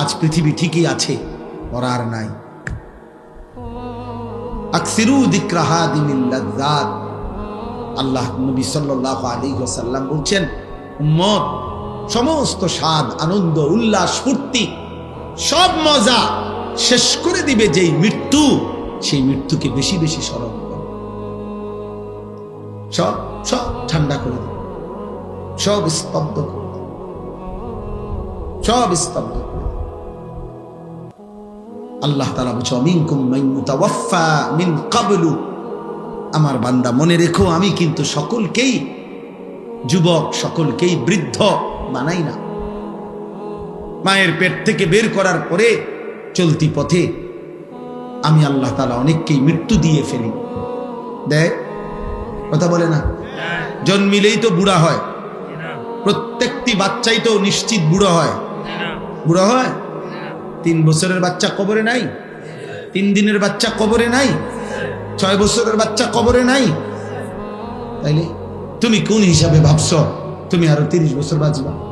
আজ পৃথিবী ঠিকই আছে ওরা আর নাই আল্লাহ নবী ওয়াসাল্লাম বলছেন সমস্ত স্বাদ, আনন্দ, উল্লাস, ফুর্তি, সব মজা শেষ করে দিবে যেই মৃত্যু, সেই মৃত্যুকে বেশি বেশি স্মরণ সব সব ঠান্ডা করে দিবে সব স্তব্ধ করে সব স্তব্ধ করে আল্লাহ তালা বলছে, অমিনকুম মাইমুতাওয়াফা মিন কাবলু। আমার বান্দা, মনে রেখো, আমি কিন্তু সকলকেই যুবক, সকলকেই বৃদ্ধ বানাই না। মায়ের পেট থেকে বের করার পরে চলতি পথে আমি আল্লাহ তালা অনেককেই মৃত্যু দিয়ে ফেলি। দেয় কথা বলে না? জন্মিলেই তো বুড়া হয়। প্রত্যেকটি বাচ্চাই তো নিশ্চিত বুড়ো হয়। বুড়ো হয়? তিন বছরের বাচ্চা কবরে নাই? তিন দিনের বাচ্চা কবরে নাই? ছয় বছরের বাচ্চা কবরে নাই? তাইলে তুমি কোন হিসাবে ভাবছ? তুমি আরও তিরিশ বছর বাঁচবা।